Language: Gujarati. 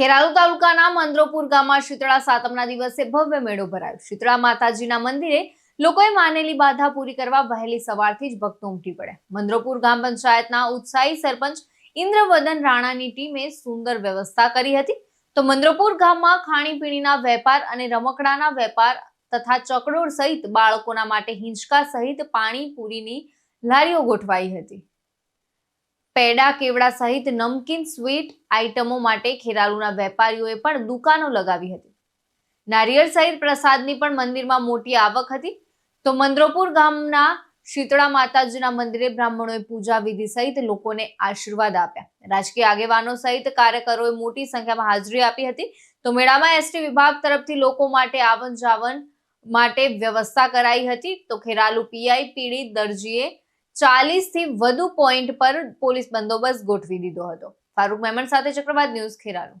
ખેરાલુ તાલુકાના મંદ્રોપુર ગામમાં શીતળા સાતમના દિવસે ભવ્ય મેળો ભરાયો. શીતળા માતાજીના મંદિરે લોકોએ માનેલી બાધા પૂરી કરવા વહેલી સવારથી જ ભક્તો ઉમટી પડ્યા. મંદ્રોપુર ગામ પંચાયતના ઉત્સાહી સરપંચ ઇન્દ્રવદન રાણાની ટીમે સુંદર વ્યવસ્થા કરી હતી. તો મંદ્રોપુર ગામમાં ખાણીપીણીના વેપાર અને રમકડાના વેપાર તથા ચકડોળ સહિત બાળકોના માટે હિંચકા સહિત પાણીપુરીની લારીઓ ગોઠવાઈ હતી. પેડા કેવડા સહિત નમકીન સ્વીટ આઇટમો માટે ખેરાલુના વેપારીઓએ પણ દુકાનો લગાવી હતી. નારિયેળ સહિત પ્રસાદની પણ મંદિરમાં મોટી આવક હતી. તો મંદ્રોપુર ગામના શીતળા માતાજીના મંદિરે બ્રાહ્મણોએ પૂજા વિધિ સહિત લોકોને આશીર્વાદ આપ્યા. રાજકીય આગેવાનો સહિત કાર્યકરોએ મોટી સંખ્યામાં હાજરી આપી હતી. તો મેળામાં એસટી વિભાગ તરફથી લોકો માટે આવન જાવન માટે વ્યવસ્થા કરાઈ હતી. તો ખેરાલુ પીઆઈ પીડી દરજીએ ચાલીસથી વધુ પોઈન્ટ પર પોલીસ બંદોબસ્ત ગોઠવી દીધો હતો. ફારૂક મેમણ સાથે ચક્રવાત ન્યૂઝ ખેરાલુ.